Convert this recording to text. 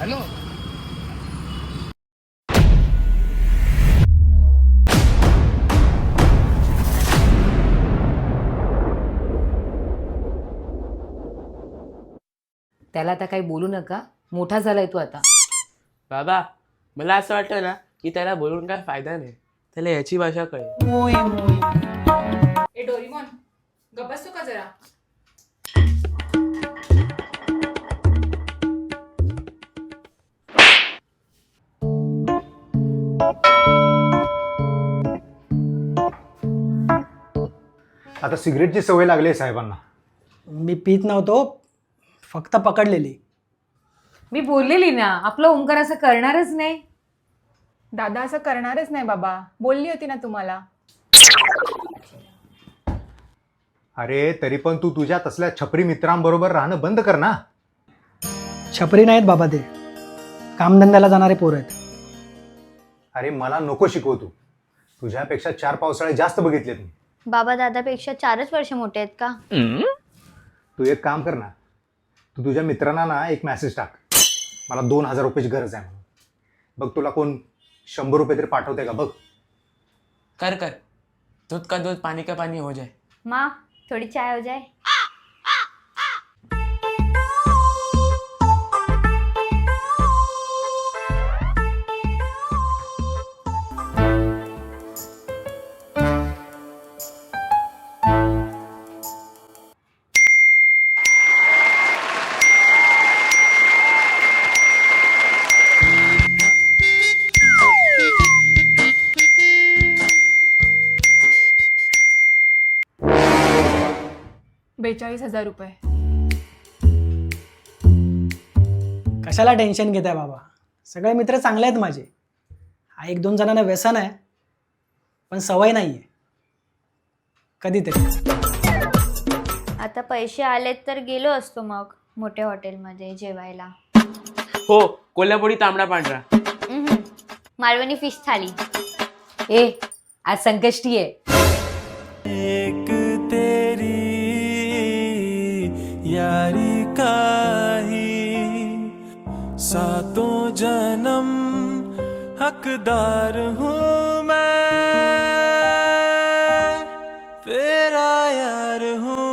Hello. त्याला आता काही बोलू नका. मोठा झालाय तू आता. बाबा मला असं वाटतं ना की त्याला बोलून काय फायदा नाही. त्याला याची भाषा कळेल. ए डोरीमॉन गप्पस का जरा? आता सिगरेटची सवय लागली आहे साहेबांना. मी पित नव्हतो फक्त पकडलेली. मी बोललेली ना आपलं ओंकार असं करणारच नाही. दादा असं करणारच नाही बाबा बोलली होती ना तुम्हाला. अरे तरी पण तू तुझ्या तसल्या छपरी मित्रांबरोबर राहणं बंद कर ना. छपरी नाहीत बाबा ते. कामधंद्याला जाणारे पोर आहेत. अरे मला नको शिकव तू. तुझ्यापेक्षा चार पावसाळे जास्त बघितलेत मी. बाबा दादापेक्षा चारच वर्ष मोठे आहेत का? तू एक काम कर ना. तू तुझ्या मित्रांना ना एक मेसेज टाक. मला दोन हजार रुपयाची गरज आहे म्हणून. बघ तुला कोण शंभर रुपये तरी पाठवते का? बघ. कर कर. दूध का दूध पाणी का पाणी हो जाए माँ थोड़ी चाय हो जाए बेचाळीस हजार रुपये. कशाला टेन्शन घेत आहे बाबा? सगळे मित्र चांगले आहेत माझे. हा एक दोन जणांना व्यसन आहे पण सवय नाही आहे कधीतरी. आता पैसे आलेत तर गेलो असतो मग मोठ्या हॉटेलमध्ये जेवायला. हो कोल्हापुरी तांबडा पांढरा. उम्हम. मालवणी फिश थाली. ए आज संकष्टी आहे. काही. सातो जन्म हकदार हूँ मैं फिर यार हूँ